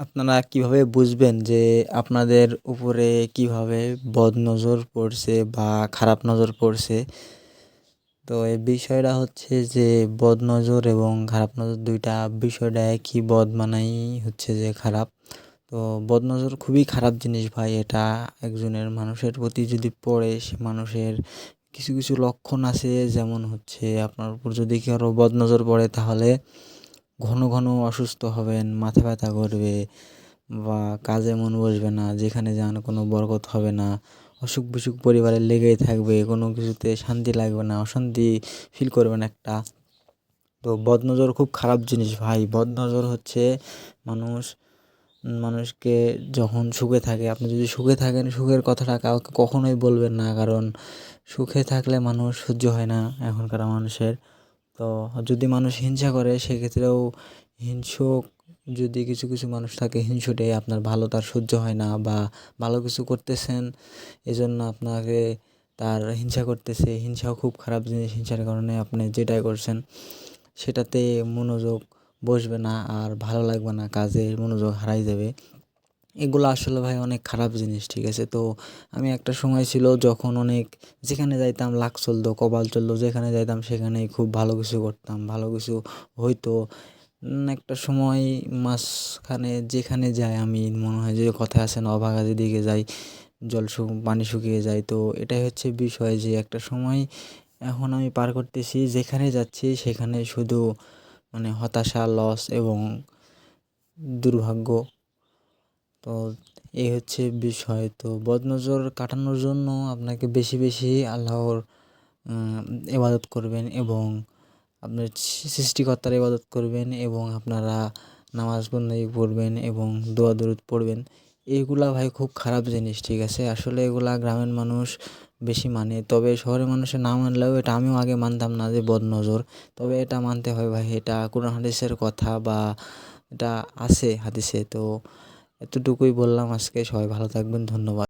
আপনারা কীভাবে বুঝবেন যে আপনাদের উপরে কীভাবে বদ নজর পড়ছে বা খারাপ নজর পড়ছে? তো এই বিষয়টা হচ্ছে যে বদ নজর এবং খারাপ নজর দুইটা বিষয়টা একই বদ মানাই হচ্ছে যে খারাপ। তো বদ নজর খুবই খারাপ জিনিস ভাই, এটা একজনের মানুষের প্রতি যদি পড়ে সে মানুষের কিছু কিছু লক্ষণ আছে। যেমন হচ্ছে আপনার উপর যদি কারও বদ নজর পড়ে তাহলে ঘন ঘন অসুস্থ হবেন, মাথা ব্যথা করবে বা কাজে মন বসবে না, যেখানে যান কোনো বরকত হবে না, অসুখ বিসুখ পরিবারে লেগেই থাকবে, কোনো কিছুতে শান্তি লাগবে না, অশান্তি ফিল করবেন একটা। তো বদনজর খুব খারাপ জিনিস ভাই, বদনজর হচ্ছে মানুষ, মানুষকে যখন সুখে থাকে, আপনি যদি সুখে থাকেন, সুখের কথাটা কাউকে কখনোই বলবেন না, কারণ সুখে থাকলে মানুষ সহ্য হয় না এখনকার মানুষের। তো যদি মানুষ হিংসা করে, সেক্ষেত্রেও হিংসুক, যদি কিছু কিছু মানুষ থাকে হিংসুটে, আপনার ভালো তার সহ্য হয় না বা ভালো কিছু করতেছেন, এজন্য আপনাকে তার হিংসা করতেছে। হিংসাও খুব খারাপ জিনিস, হিংসার কারণে আপনি যেটাই করছেন, সেটাতে মনোযোগ বসবে না আর ভালো লাগবে না, কাজে মনোযোগ হারাই যাবে। এগুলো আসলে ভাই অনেক খারাপ জিনিস, ঠিক আছে? তো আমি একটা সময় ছিল যখন অনেক যেখানে যাইতাম লাক চলতো কপাল চলতো যেখানে যাইতাম সেখানেই খুব ভালো কিছু করতাম, ভালো কিছু হইতো। একটা সময় মাঝখানে যেখানে যাই আমি, মনে হয় যে কথা আছে না অভাগা যেদিকে যাই, জল শু, পানি শুকিয়ে যায়। তো এটাই হচ্ছে বিষয় যে একটা সময় এখন আমি পার করতেছি, যেখানে যাচ্ছি সেখানে শুধু মানে হতাশা লস এবং দুর্ভাগ্য তো এই হচ্ছে বিষয়। তো বদনজর কাটানোর জন্য আপনাকে বেশি বেশি আল্লাহর ইবাদত করবেন এবং আপনার সৃষ্টিকর্তার ইবাদত করবেন এবং আপনারা নামাজ বন্দেগী পড়বেন এবং দোয়া দরুদ পড়বেন। এইগুলা ভাই খুব খারাপ জিনিস, ঠিক আছে? আসলে এগুলা গ্রামের মানুষ বেশি মানে তবে শহরের মানুষের না মানলেও এটা আমিও আগে মানতাম না যে বদনজর। তবে এটা মানতে হয় ভাই, এটা কোরআন হাদিসের কথা বা এটা আছে হাদিসে। তো এতটুকুই বললাম। আজকে সবাই ভালো থাকবেন ধন্যবাদ।